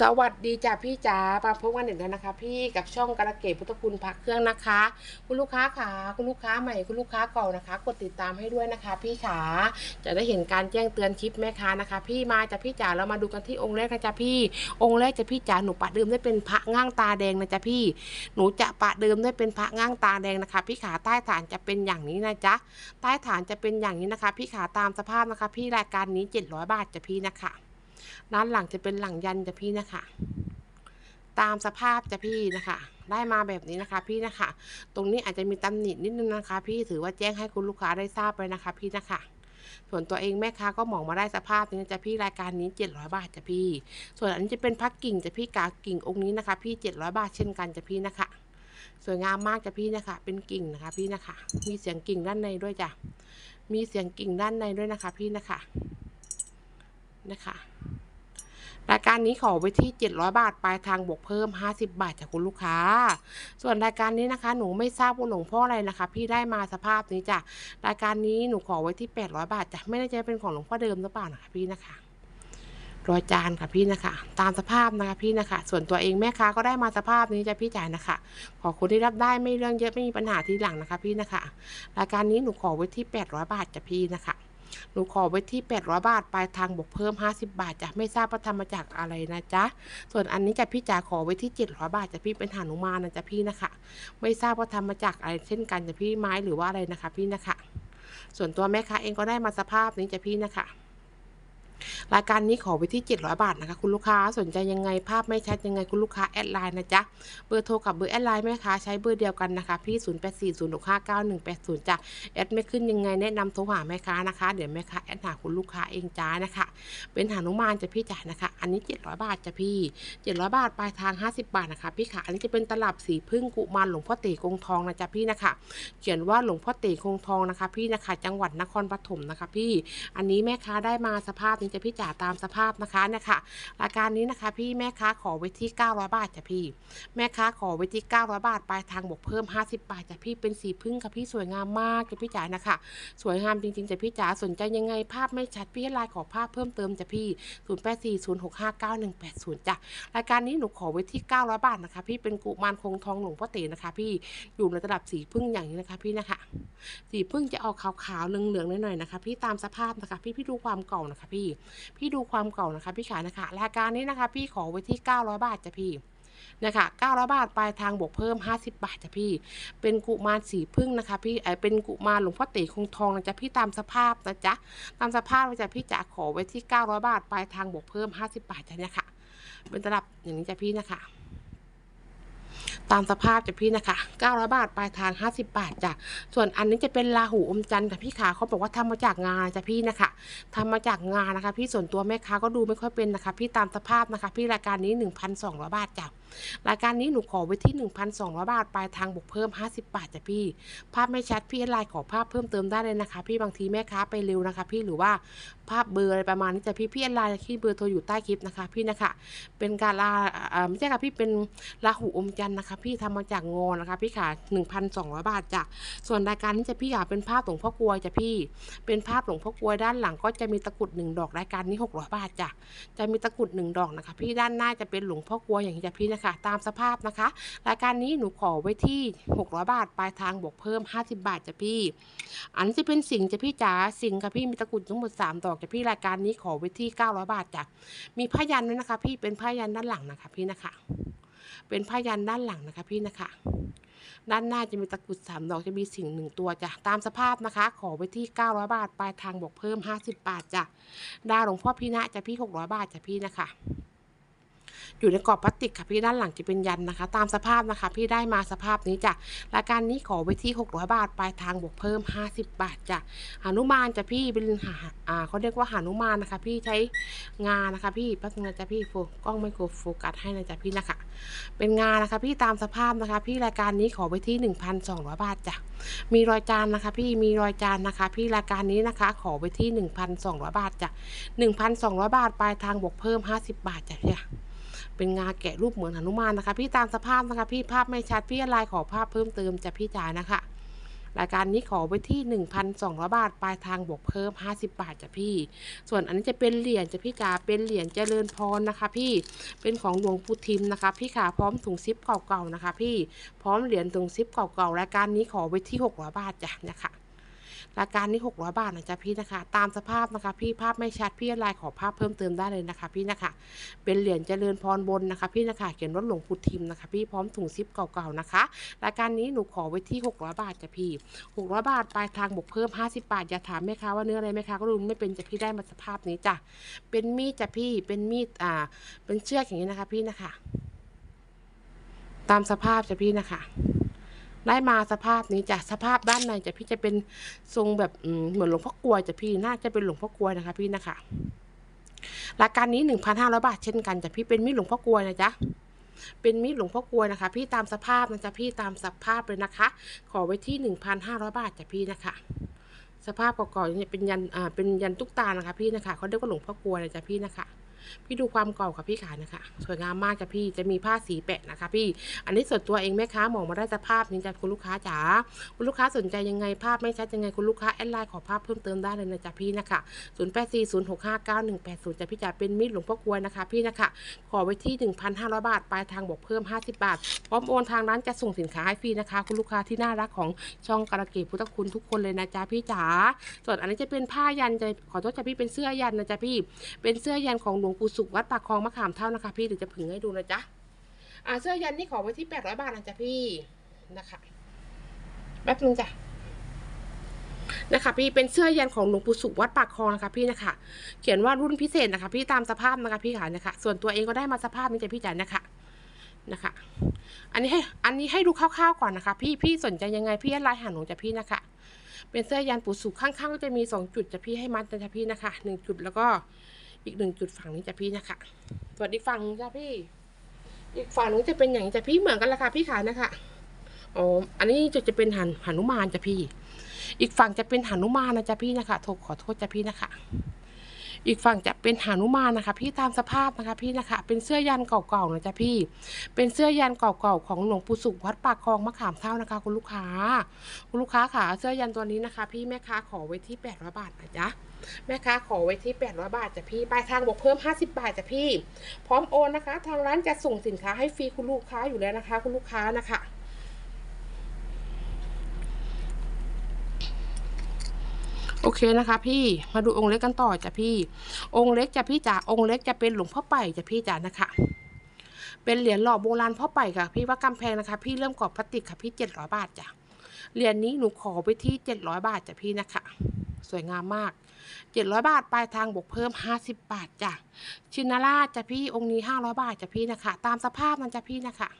สวัสดีจ้ะพี่จ๋ามาพบกันอีกแล้วนะคะ พี่กับช่องกระเกตพุทธคุณพักเครื่องนะคะ คุณลูกค้าขาคุณลูกค้าใหม่คุณลูกค้าเก่านะคะ กดติดตามให้ด้วยนะคะ พี่ขาจะได้เห็นการแจ้งเตือนคลิปแม่ค้านะคะ พี่มาจ้ะพี่จ๋าเรามาดูกันที่องค์แรกนะจ๊ะพี่ องค์แรกจะพี่จ๋าหนูปะเดิมได้เป็นพระง่างตาแดงนะจ๊ะพี่ หนูจะปะเดิมได้เป็นพระง่างตาแดงนะคะ พี่ขาใต้ฐานจะเป็นอย่างนี้นะจ๊ะใต้ฐานจะเป็นอย่างนี้นะคะ พี่ขาตามสภาพนะคะ พี่รายการนี้ 700 บาทจ้ะพี่นะคะ ด้านหลังจะเป็นหลังยันจ้ะพี่นะคะ ตามสภาพจะพี่นะคะ ได้มาแบบนี้นะคะ พี่นะคะ ตรงนี้อาจจะมีตำหนินิดนึงนะคะ พี่ถือว่าแจ้งให้คุณลูกค้าได้ทราบไปนะคะ พี่นะคะส่วนตัวเองแม่ค้าก็มองมาได้สภาพนี้จะพี่รายการนี้ 700 บาทจะพี่ ส่วนอันนี้จะเป็นพักกิ่งจะพี่กากิ่งองค์นี้นะคะ พี่ 700 บาทเช่นกันจะพี่นะคะ สวยงามมากจะพี่นะคะ เป็นกิ่งนะคะ พี่นะคะ มีเสียงกิ่งด้านในด้วยจ้ะมีเสียงกิ่งด้านในด้วยนะคะ พี่นะคะ นะคะรายการนี้ขอไว้ที่ 700 บาท ปลายทางบวกเพิ่ม 50 บาทจากคุณลูกค้า ส่วนรายการนี้นะคะ หนูไม่ทราบว่าหลวงพ่ออะไรนะคะ พี่ได้มาสภาพนี้จ้ะ รายการนี้หนูขอไว้ที่ 800 บาทจ้ะ ไม่ได้จะเป็นของหลวงพ่อเดิมหรือเปล่านะคะพี่นะคะรอยจานค่ะพี่นะคะ ตามสภาพนะคะพี่นะคะ ส่วนตัวเองแม่ค้าก็ได้มาสภาพนี้จะพี่จ่ายนะคะ ขอคนที่รับได้ไม่เรื่องเยอะไม่มีปัญหาทีหลังนะคะ พี่นะคะ รายการนี้หนูขอไว้ที่ 800 บาทจ้ะพี่นะคะ หนูขอไว้ที่ 800 บาท ปลายทางบวกเพิ่ม 50 บาทจ้ะไม่ทราบว่าทำมาจากอะไรนะจ๊ะ ส่วนอันนี้จะพี่จ๋าขอไว้ที่ 700 บาทจะพี่เป็นหานุมานนะจ๊ะพี่นะคะ ไม่ทราบว่าทำมาจากอะไรเช่นกันจะพี่ไม้หรือว่าอะไรนะคะ พี่นะคะ ส่วนตัวแม่ค้าเองก็ได้มาสภาพนี้จะพี่นะคะ รายการนี้ขอไว้ที่ 700 บาทนะคะ คุณลูกค้าสนใจยังไงภาพไม่ชัดยังไงคุณลูกค้าแอดไลน์นะจ๊ะเบอร์โทรกับเบอร์แอดไลน์แม่ค้าใช้เบอร์เดียวกันนะคะพี่ 0840659180จ้ะแอดไม่ขึ้นยังไงแนะนำโทรหาแม่ค้านะคะ เดี๋ยวแม่ค้าแอดหาคุณลูกค้าเองจ้านะคะ เป็นหานุมานจะพี่จ่ายนะคะ อันนี้ 700 บาทจะพี่ 700 บาทปลายทาง 50 บาทนะคะพี่ค่ะอันนี้จะเป็นตลับสีพึ่งกุมารหลวงพ่อเต๋คงทองนะจ๊ะพี่นะคะ เขียนว่าหลวงพ่อเต๋คงทองนะคะ พี่นะคะ จังหวัดนครปฐมนะคะ พี่ อันนี้แม่ค้าได้มาสภาพนี้จะพี่จ๋าตามสภาพนะคะเนี่ยค่ะรายการนี้นะคะ พี่แม่ค้าขอไว้ที่ 900 บาทจ้ะพี่ แม่ค้าขอไว้ที่ 900 บาทปลายทางบวกเพิ่ม 50 บาทจ้ะพี่เป็นสีพึ่งค่ะพี่สวยงามมากจ้ะพี่จ๋านะคะ สวยงามจริงๆจ้ะพี่จ๋าสนใจยังไงภาพไม่ชัดพี่ให้ไลน์ขอภาพเพิ่มเติมจ้ะพี่ 0840659180 จ้ะรายการนี้หนูขอไว้ที่ 900 บาทนะคะ พี่เป็นกุมารคงทองหลวงพ่อเต๋นะคะ พี่อยู่ในระดับสีพึ่งอย่างนี้นะคะพี่นะคะสีพึ่งจะออกขาวๆเหลืองๆหน่อยๆนะคะ พี่ตามสภาพนะคะ พี่พี่ดูความเก่านะคะ พี่พี่ดูความเก่านะคะพี่ขานะคะรายการนี้นะคะ พี่ขอไว้ที่ 900 บาทจ้ะพี่นะคะ900บาทปลายทางบวกเพิ่ม 50 บาทจ้ะพี่ เป็นกุมารสีพึ่งนะคะ พี่เอเป็นกุมารหลวงพ่อเต๋คงทองนะจ๊ะพี่ตามสภาพนะจ๊ะตามสภาพนะจ๊ะพี่จ๋าขอไว้ที่ 900 บาทปลายทางบวกเพิ่ม 50 บาทจ้ะเนี่ยค่ะ เป็นตลับอย่างนี้จ้ะพี่นะคะ ตามสภาพจ้ะพี่นะคะ 900 บาทปลายทาง 50 บาทจ้ะ ส่วนอันนี้จะเป็นลาหูอมจันทร์ค่ะพี่ขาเขาบอกว่าทำมาจากงาจ้ะพี่นะคะทำมาจากงานะคะ พี่ส่วนตัวแม่ค้าก็ดูไม่ค่อยเป็นนะคะ พี่ตามสภาพนะคะ พี่รายการนี้ 1,200 บาทจ้ะรายการนี้หนูขอไว้ที่ 1,200 บาทปลายทางบวกเพิ่ม 50 บาทจ้ะพี่ ภาพไม่ชัดพี่ไลน์ขอภาพเพิ่มเติมได้เลยนะคะ พี่บางทีแม่ค้าไปเร็วนะคะ พี่หรือว่าภาพเบอร์อะไรประมาณนี้จ้ะพี่พี่ไลน์ที่เบอร์โทรอยู่ใต้คลิปนะคะ พี่นะคะ เป็นการลาอ่าไม่ใช่ค่ะพี่เป็นลาหูอมจันทร์นะคะพี่ทำมาจากงอนะคะ พี่ขา1,200 บาทจ้ะส่วนรายการนี้จะพี่ขาเป็นภาพหลวงพ่อกลวยจ้ะพี่ เป็นภาพหลวงพ่อกลวยด้านหลังก็จะมีตะกุดหนึ่งดอกรายการนี้600บาทจ้ะจะมีตะกุดหนึ่งดอกนะคะ พี่ด้านหน้าจะเป็นหลวงพ่อกลวยอย่างนี้จ้ะพี่นะคะ ตามสภาพนะคะ รายการนี้หนูขอไว้ที่ 600 บาทปลายทางบวกเพิ่ม 50 บาทจ้ะพี่ อันนี้จะเป็นสิงจ้ะพี่จ๋าสิงค่ะพี่มีตะกุดทั้งหมด3ดอกจ้ะพี่รายการนี้ขอไว้ที่ 900 บาทจ้ะมีผ้ายันด้วยนะคะ พี่เป็นผ้ายันด้านหลังนะคะพี่นะคะ เป็นผ้ายันด้านหลังนะคะพี่นะคะ ด้านหน้าจะมีตะกรุดสามดอกจะมีสิ่งหนึ่งตัวจ้ะตามสภาพนะคะ ขอไปที่900บาทปลายทางบวกเพิ่ม 50 บาทจ้ะดาหลวงพ่อพี่นะจะพี่600บาทจ้ะพี่นะคะ อยู่ในกรอบพลาสติกค่ะพี่ด้านหลังจะเป็นยันนะคะ ตามสภาพนะคะ พี่ได้มาสภาพนี้จ้ะรายการนี้ขอไว้ที่ 600 บาทปลายทางบวกเพิ่ม 50 บาทจ้ะหานุมานจ้ะพี่เป็นหาอ่าเขาเรียกว่าหานุมานนะคะ พี่ใช้งานะคะ พี่แป๊บนึงนะจ๊ะพี่โฟกล้องไม่โกโฟกัสให้นะจ๊ะพี่นะคะเป็นงานะคะ พี่ตามสภาพนะคะ พี่รายการนี้ขอไว้ที่ 1,200 บาทจ้ะมีรอยจานนะคะ พี่มีรอยจานนะคะ พี่รายการนี้นะคะ ขอไว้ที่ 1,200 บาทจ้ะ1,200 บาทปลายทางบวกเพิ่ม 50 บาทจ้ะพี่ เป็นงาแกะรูปเหมือนหนุมานนะคะ พี่ตามสภาพนะคะ พี่ภาพไม่ชัดพี่อะไรขอภาพเพิ่มเติมจะพี่จ๋ายนะคะ รายการนี้ขอไว้ที่ 1,200 บาท ปลายทางบวกเพิ่ม 50 บาทจ้ะพี่ ส่วนอันนี้จะเป็นเหรียญจ้ะพี่จ๋าเป็นเหรียญเจริญพรนะคะ พี่เป็นของหลวงปู่ทิมนะคะ พี่ขาพร้อมถุงซิปเก่าๆนะคะ พี่พร้อมเหรียญถุงซิปเก่าๆรายการนี้ขอไว้ที่600บาทจ้ะนะคะ รายการนี้ 600 บาทนะจ๊ะพี่นะคะ ตามสภาพนะคะ พี่ภาพไม่ชัดพี่ไลน์ขอภาพเพิ่มเติมได้เลยนะคะ พี่นะคะ เป็นเหรียญเจริญพรบนนะคะ พี่นะคะเขียนว่าหลวงปู่ทิมนะคะ พี่พร้อมถุงซิปเก่าๆนะคะรายการนี้หนูขอไว้ที่ 600 บาทจ้ะพี่ 600 บาทปลายทางบวกเพิ่ม 50 บาทอย่าถามแม่ค้าว่าเนื้ออะไรแม่ค้าก็รู้ไม่เป็นจ้ะพี่ได้มาสภาพนี้จ้ะเป็นมีดจ้ะพี่เป็นมีดอ่า เป็นเชือกอย่างนี้นะคะ พี่นะคะ ตามสภาพจ้ะพี่นะคะ ได้มาสภาพนี้จ้ะสภาพด้านในจะพี่จะเป็นทรงแบบเหมือนหลวงพ่อกลวยจะพี่น่าจะเป็นหลวงพ่อกลวยนะคะ พี่นะคะรายการนี้หนึ่งพันห้าร้อยบาทเช่นกันจ้ะพี่เป็นมีดหลวงพ่อกลวยนะจ๊ะเป็นมีดหลวงพ่อกลวยนะคะ พี่ตามสภาพนะจ๊ะพี่ตามสภาพเลยนะคะ ขอไว้ที่หนึ่งพันห้าร้อยบาทจ้ะพี่นะคะ สภาพก่าๆเนี่ยเป็นยันอ่าเป็นยันตุ๊กตานะคะ พี่นะคะเขาเรียกว่าหลวงพ่อกลวยนะจ๊ะพี่นะคะพี่ดูความเก่าค่ะพี่ขานะคะ สวยงามมากจ้ะพี่จะมีผ้าสีแปะนะคะ พี่ อันนี้ส่วนตัวเองแม่ค้ามองมาได้สภาพนี้จ้ะคุณลูกค้าจ๋าคุณลูกค้าสนใจยังไงภาพไม่ชัดยังไงคุณลูกค้าแอดไลน์ขอภาพเพิ่มเติมได้เลยนะจ๊ะพี่นะคะ0 8 4 0 6 5 9 1 8 0จ้ะพี่จ๋าเป็นมีดหลวงพ่อกวยนะคะ พี่นะคะขอไว้ที่1,500บาทปลายทางบอกเพิ่ม50บาทพร้อมโอนทางร้านจะส่งสินค้าให้ฟรีนะคะ คุณลูกค้าที่น่ารักของช่องการะเกดพุทธคุณทุกคนเลยนะจ๊ะพี่จ๋าส่วนอันนี้จะเป็นผ้ายันจะขอโทษจ้ะพี่เป็นเสื้อยันนะจ๊ะพี่เป็นเสื้อยันของหลวงปู่สุขวัดปากคลองมะขามเท่านะคะ พี่เดี๋ยวจะผึ่งให้ดูนะจ๊ะอ่าเสื้อยันนี่ขอไว้ที่800บาทนะจ๊ะพี่นะคะแป๊บนึงจ้ะนะคะพี่เป็นเสื้อยันของหลวงปู่สุขวัดปากคลองนะคะพี่นะคะ เขียนว่ารุ่นพิเศษนะคะ พี่ตามสภาพนะคะพี่ขานะคะ ส่วนตัวเองก็ได้มาสภาพนี้จ้ะพี่จ๋านะคะนะคะ อันนี้ให้อันนี้ให้ดูคร่าวๆก่อนนะคะ พี่พี่สนใจยังไงพี่แอดไลน์หาหนูจ้ะพี่นะคะ เป็นเสื้อยันปู่สุขข้างๆก็จะมีสองจุดจ้ะพี่ให้มัดจ้ะพี่นะคะหนึ่งจุดแล้วก็ อีกหนึ่งจุดฝั่งนี้จ้ะพี่นะคะส่วนอีกฝั่งนึงจ้ะพี่ อีกฝั่งนู้นจะเป็นอย่างจ้ะพี่เหมือนกันละค่ะพี่ขานะคะอ๋ออันนี้จะจะเป็นหันหนุมานจ้ะพี่ อีกฝั่งจะเป็นหนุมานนะจ้ะพี่นะคะโทรขอโทษจ้ะพี่นะคะ อีกฝั่งจะเป็นหานุมานนะคะ พี่ตามสภาพนะคะพี่นะคะ เป็นเสื้อยันเก่าๆนะจ๊ะพี่ เป็นเสื้อยันเก่าๆของหลวงปู่สุขวัดปากคลองมะขามเท่านะคะ คุณลูกค้า คุณลูกค้าค่ะเสื้อยันตัวนี้นะคะ พี่แม่ค้าขอไว้ที่800บาทนะจ๊ะแม่ค้าขอไว้ที่ 800 บาทจ้ะพี่ปลายทางบอกเพิ่ม 50 บาทจ้ะพี่ พร้อมโอนนะคะ ทางร้านจะส่งสินค้าให้ฟรีคุณลูกค้าอยู่แล้วนะคะ คุณลูกค้านะคะ โอเคนะคะพี่มาดูองค์เล็กกันต่อจ้ะพี่ องค์เล็กจ้ะพี่จ๋าองค์เล็กจะเป็นหลวงพ่อไปจ้ะพี่จ๋านะคะ เป็นเหรียญหล่อโบราณพ่อไปค่ะ พี่ว่ากำแพงนะคะ พี่เริ่มกรอบพลาสติกค่ะพี่เจ็ดร้อยบาทจ้ะเหรียญนี้หนูขอไปที่เจ็ดร้อยบาทจ้ะพี่นะคะ สวยงามมากเจ็ดร้อยบาทปลายทางบวกเพิ่มห้าสิบบาทจ้ะชินาราชจ้ะพี่องค์นี้ห้าร้อยบาทจ้ะพี่นะคะ ตามสภาพมันจ้ะพี่นะคะ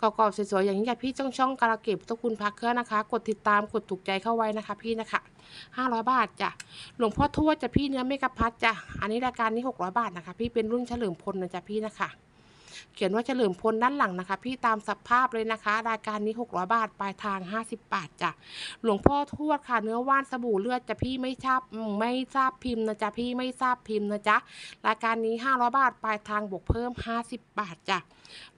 กรอบๆสวยๆอย่างนี้จ้ะพี่ช่องช่องการะเก็บตะคุณพักเครื่องนะคะ กดติดตามกดถูกใจเข้าไว้นะคะ พี่นะคะ ห้าร้อยบาทจ้ะหลวงพ่อทวดจ้ะพี่เนื้อเมกะพัดจ้ะอันนี้รายการนี้หกร้อยบาทนะคะ พี่เป็นรุ่นเฉลิมพลนะจ้ะพี่นะคะ เขียนว่าเฉลิมพลด้านหลังนะคะ พี่ตามสภาพเลยนะคะ รายการนี้ 600 บาท ปลายทาง 50 บาทจ้ะ หลวงพ่อทวดค่ะ เนื้อว่านสบู่เลือดจะพี่ไม่ทราบไม่ทราบพิมพ์นะจ๊ะ พี่ไม่ทราบพิมพ์นะจ๊ะ รายการนี้ 500 บาท ปลายทางบวกเพิ่ม 50 บาทจ้ะ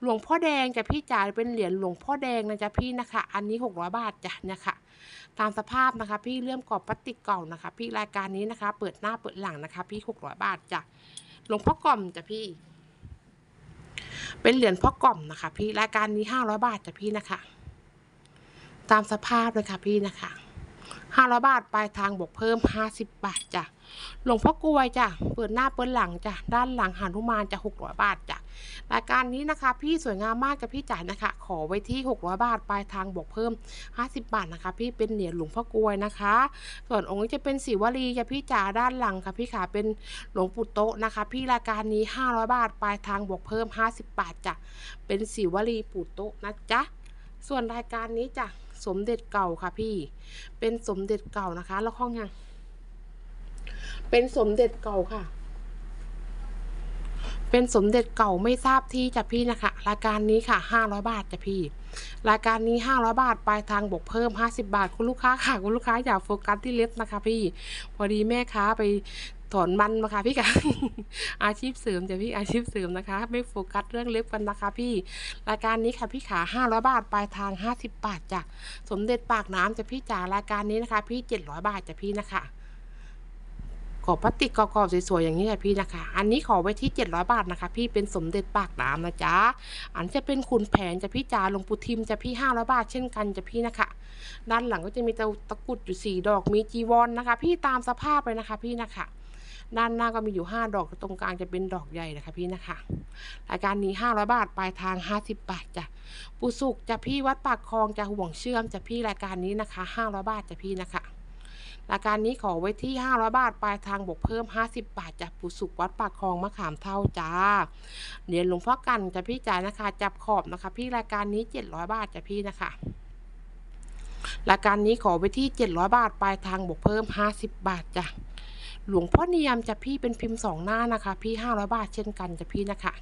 หลวงพ่อแดงจะพี่จ่ายเป็นเหรียญหลวงพ่อแดงนะจ๊ะพี่นะคะ อันนี้ 600 บาทจ้ะเนี่ยค่ะตามสภาพนะคะ พี่เลื่อมกรอบพลาสติกเก่านะคะ พี่รายการนี้นะคะ เปิดหน้าเปิดหลังนะคะ พี่ 600 บาทจ้ะหลวงพ่อกล่อมจ้ะพี่ เป็นเหรียญพ่อกล่อมนะคะ พี่รายการนี้ห้าร้อยบาทจ้ะพี่นะคะ ตามสภาพเลยค่ะพี่นะคะห้าร้อยบาทปลายทางบวกเพิ่มห้าสิบบาทจ้ะหลวงพ่อกลวยจ้ะเปิดหน้าเปิดหลังจ้ะด้านหลังหานุมานจะหกร้อยบาทจ้ะ รายการนี้นะคะพี่สวยงามมากจ้ะพี่จ๋านะคะ ขอไว้ที่หกร้อยบาทปลายทางบวกเพิ่มห้าสิบบาทนะคะ พี่เป็นเหรียญหลวงพ่อกลวยนะคะ ส่วนองค์นี้จะเป็นสีวลีจะพี่จ๋าด้านหลังค่ะพี่ขาเป็นหลวงปู่โตนะคะ พี่รายการนี้ห้าร้อยบาทปลายทางบวกเพิ่มห้าสิบบาทจ้ะเป็นสีวลีปู่โตนะจ๊ะส่วนรายการนี้จ้ะสมเด็จเก่าค่ะพี่ เป็นสมเด็จเก่านะคะ แล้วข้องยังเป็นสมเด็จเก่าค่ะ เป็นสมเด็จเก่าไม่ทราบที่จ้ะพี่นะคะ รายการนี้ค่ะห้าร้อยบาทจ้ะพี่ รายการนี้ห้าร้อยบาทปลายทางบวกเพิ่มห้าสิบาท คุณลูกค้าค่ะ คุณลูกค้าอย่าโฟกัสที่เล็บนะคะ พี่ พอดีแม่ค้าไปถอนมันมาค่ะพี่ค่ะอาชีพเสริมจ้ะพี่อาชีพเสริมนะคะ ไม่โฟกัสเรื่องเล็บกันนะคะ พี่ รายการนี้ค่ะพี่ขาห้าร้อยบาทปลายทางห้าสิบบาทจ้ะสมเด็จปากน้ำจ้ะพี่จ๋ารายการนี้นะคะ พี่เจ็ดร้อยบาทจ้ะพี่นะคะ กรอพลาสติกกรอบๆสวยๆอย่างนี้จ้ะพี่นะคะ อันนี้ขอไว้ที่เจ็ดร้อยบาทนะคะ พี่เป็นสมเด็จปากน้ำนะจ๊ะ อันจะเป็นขุนแผนจะพี่จ๋าหลวงปู่ทิมจะพี่ห้าร้อยบาทเช่นกันจะพี่นะคะ ด้านหลังก็จะมีตะตะกุดอยู่สี่ดอกมีจีวรนนะคะ พี่ตามสภาพเลยนะคะพี่นะคะด้านหน้าก็มีอยู่ 5 ดอกตรงกลางจะเป็นดอกใหญ่นะคะพี่นะคะ รายการนี้ 500 บาท ปลายทาง 50 บาทจ้ะปูสุกจะพี่วัดปากคลองจะห่วงเชื่อมจะพี่รายการนี้นะคะ 500 บาทจะพี่นะคะ รายการนี้ขอไว้ที่ 500 บาท ปลายทางบวกเพิ่ม 50 บาทจากปูสุกวัดปากคลองมะขามเท่าจ้าเหรียญหลวงพ่อกันจะพี่จ่ายนะคะ จับขอบนะคะ พี่รายการนี้ 700 บาทจะพี่นะคะรายการนี้ขอไว้ที่ 700 บาท ปลายทางบวกเพิ่ม 50 บาทจ้ะ หลวงพ่อเนียมจะพี่เป็นพิมพ์สองหน้านะคะ พี่500บาทเช่นกันจะพี่นะคะ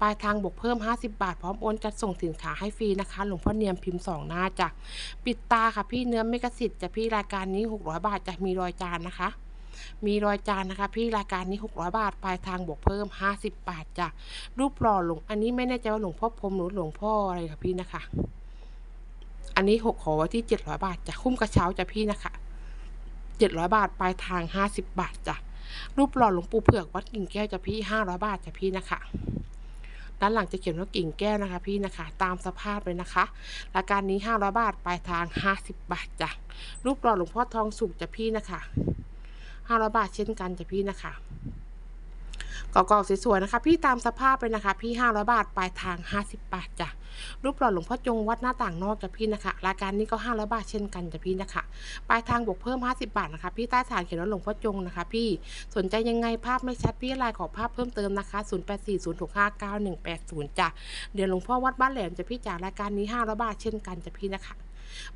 ปลายทางบวกเพิ่ม 50 บาท พร้อมโอนจัดส่งถึงขาให้ฟรีนะคะ หลวงพ่อเนียมพิมพ์สองหน้าจ้ะปิดตาค่ะพี่เนื้อเมกะสิทธิ์จะพี่รายการนี้ 600 บาทจะมีรอยจานนะคะ มีรอยจานนะคะ พี่รายการนี้ 600 บาท ปลายทางบวกเพิ่ม 50 บาทจ้ะรูปหล่อหลวงอันนี้ไม่แน่ใจว่าหลวงพ่อพรมหรือหลวงพ่ออะไรค่ะพี่นะคะ อันนี้หกขอไว้ที่700บาทจะคุ้มกระเช้าจะพี่นะคะ 700 บาท ปลายทาง 50 บาทจ้ะ รูปหล่อหลวงปู่เผือกวัดกิ่งแก้วจะพี่ 500 บาทจ้ะพี่นะคะ ด้านหลังจะเขียนว่ากิ่งแก้วนะคะ พี่นะคะ ตามสภาพเลยนะคะ รายการนี้ 500 บาท ปลายทาง 50 บาทจ้ะ รูปหล่อหลวงพ่อทองสุกจะพี่นะคะ 500 บาทเช่นกันจะพี่นะคะ กรอบๆสวยๆนะคะ พี่ตามสภาพเลยนะคะ พี่ 500 บาทปลายทาง 50 บาทจ้ะรูปหล่อหลวงพ่อจงวัดหน้าต่างนอกจะพี่นะคะ รายการนี้ก็ 500 บาทเช่นกันจะพี่นะคะปลายทางบวกเพิ่ม 50 บาทนะคะ พี่ใต้ฐานเขียนว่าหลวงพ่อจงนะคะ พี่สนใจยังไงภาพไม่ชัดพี่ไลน์ขอภาพเพิ่มเติมนะคะ0840659180จ้ะเดี๋ยวหลวงพ่อวัดบ้านแหลมจะพี่จากรายการนี้ 500 บาทเช่นกันจะพี่นะคะ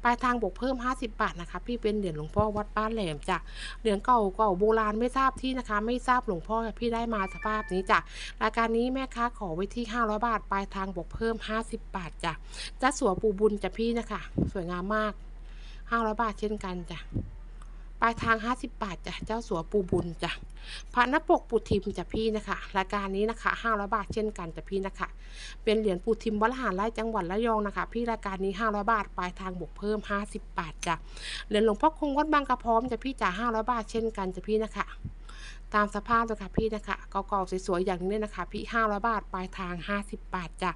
ปลายทางบวกเพิ่ม 50 บาทนะคะ พี่เป็นเหรียญหลวงพ่อวัดบ้านแหลมจ้ะเหรียญเก่าเก่าโบราณไม่ทราบที่นะคะ ไม่ทราบหลวงพ่อพี่ได้มาสภาพนี้จ้ะรายการนี้แม่ค้าขอไว้ที่ 500 บาท ปลายทางบวกเพิ่ม 50 บาทจ้ะจ้าสัวปูบุญจ้ะพี่นะคะ สวยงามมาก500บาทเช่นกันจ้ะ ปลายทาง 50 บาทจ้ะเจ้าสัวปูบุญจ้ะพระนปกปูทิมจ้ะพี่นะคะ รายการนี้นะคะ500บาทเช่นกันจ้ะพี่นะคะ เป็นเหรียญปูทิมวัดลหารไร่จังหวัดระยองนะคะ พี่รายการนี้ 500 บาท ปลายทางบวกเพิ่ม 50 บาทจ้ะเหรียญหลวงพ่อคงวัดบางกระพร้อมจ้ะพี่จ่า500 บาทเช่นกันจ้ะพี่นะคะ ตามสภาพเลยค่ะพี่นะคะเก่าๆสวยๆอย่างนี้นะคะ พี่500บาทปลายทาง50บาทจ้ะ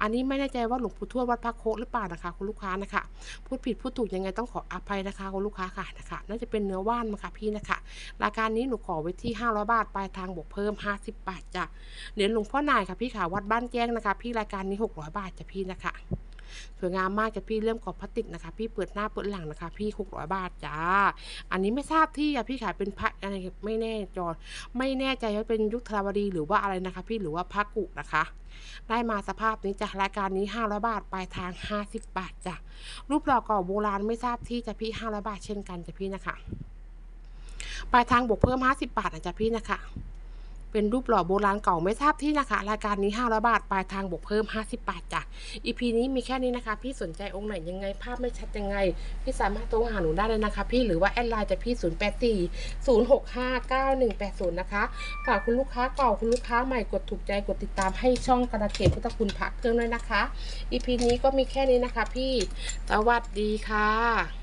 อันนี้ไม่แน่ใจว่าหลวงปู่ทวดวัดพระโคกหรือเปล่านะคะคุณลูกค้านะคะพูดผิดพูดถูกยังไงต้องขออภัยนะคะคุณลูกค้าค่ะนะคะ น่าจะเป็นเนื้อว่านมาค่ะพี่นะคะรายการนี้หนูขอไว้ที่500บาทปลายทางบวกเพิ่ม50บาทจ้ะเหรียญหลวงพ่อนายค่ะพี่ค่ะวัดบ้านแจ้งนะคะ พี่รายการนี้600บาทจ้ะพี่นะคะ สวยงามมากจ้ะพี่เริ่มกรอบพลาสติกนะคะ พี่เปิดหน้าเปิดหลังนะคะ พี่600บาทจ้า อันนี้ไม่ทราบที่อะพี่ขายเป็นพระอะไรไม่แน่จอไม่แน่ใจว่าเป็นยุคธรวดีหรือว่าอะไรนะคะ พี่หรือว่าพระกุนะคะ ได้มาสภาพนี้จ้ะรายการนี้500บาทปลายทาง50บาทจ้ะรูปหล่อก่าโบราณไม่ทราบที่จ้ะพี่500บาทเช่นกันจ้ะพี่นะคะปลายทางบวกเพิ่ม 50 บาทนะจ้ะพี่นะคะ เป็นรูปหล่อโบราณเก่าไม่ทราบที่นะคะรายการนี้500บาทปลายทางบวกเพิ่ม 50 บาทจ้ะ EP นี้มีแค่นี้นะคะ พี่สนใจองค์ไหนยังไงภาพไม่ชัดยังไง พี่สามารถโทรหาหนูได้เลยนะคะ พี่หรือว่าแอดไลน์จะพี่ 084 065 9180 นะคะ ฝากคุณลูกค้าเก่าคุณลูกค้าใหม่กดถูกใจกดติดตามให้ช่องกระเกตพุทธคุณพักเครื่องด้วยนะคะ EP นี้ก็มีแค่นี้นะคะ พี่สวัสดีค่ะ